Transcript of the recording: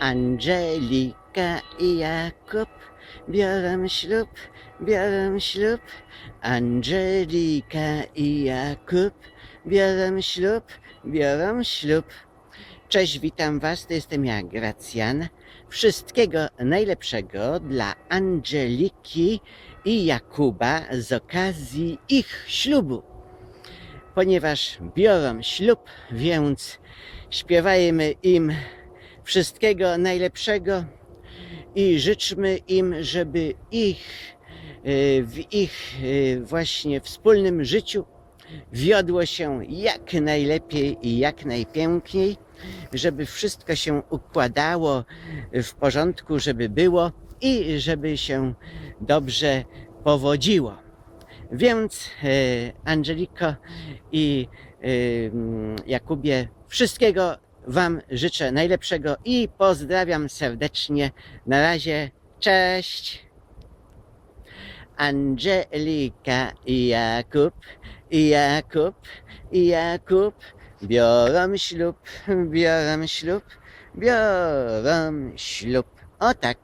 Angelika i Jakub biorą ślub, biorą ślub. Angelika i Jakub biorą ślub, biorą ślub. Cześć, witam Was, to jestem ja, Gracjan. Wszystkiego najlepszego dla Angeliki i Jakuba z okazji ich ślubu. Ponieważ biorą ślub, więc śpiewajmy im wszystkiego najlepszego i życzmy im, żeby ich y, w ich y, właśnie wspólnym życiu wiodło się jak najlepiej i jak najpiękniej, żeby wszystko się układało w porządku, żeby było i żeby się dobrze powodziło. Więc e, Angeliko i e, Jakubie, wszystkiego Wam życzę najlepszego i pozdrawiam serdecznie. Na razie, cześć! Angelika i Jakub, i Jakub, i Jakub biorą ślub, biorą ślub, biorą ślub. O tak.